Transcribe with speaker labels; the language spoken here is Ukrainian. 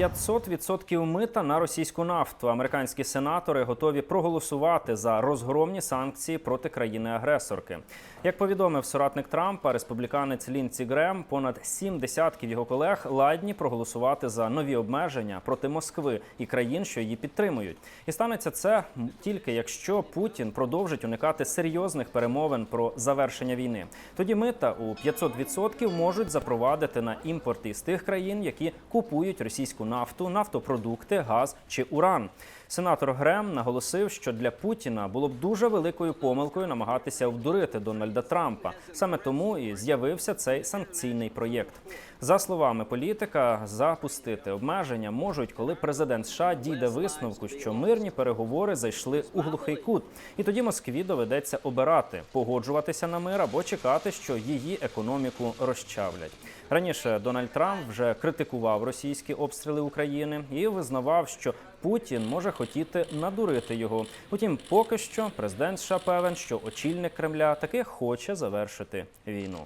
Speaker 1: 500% мита на російську нафту. Американські сенатори готові проголосувати за розгромні санкції проти країни-агресорки. Як повідомив соратник Трампа, республіканець Лінці Грем, понад сім десятків його колег ладні проголосувати за нові обмеження проти Москви і країн, що її підтримують. І станеться це тільки якщо Путін продовжить уникати серйозних перемовин про завершення війни. Тоді мита у 500% можуть запровадити на імпорт із тих країн, які купують російську нафтопродукти, газ чи уран. Сенатор Грем наголосив, що для Путіна було б дуже великою помилкою намагатися обдурити Дональда Трампа. Саме тому і з'явився цей санкційний проєкт. За словами політика, запустити обмеження можуть, коли президент США дійде висновку, що мирні переговори зайшли у глухий кут, і тоді Москві доведеться обирати погоджуватися на мир або чекати, що її економіку розчавлять. Раніше Дональд Трамп вже критикував російські обстріли України і визнавав, що Путін може хотіти надурити його. Утім, поки що президент США певен, що очільник Кремля таки хоче завершити війну.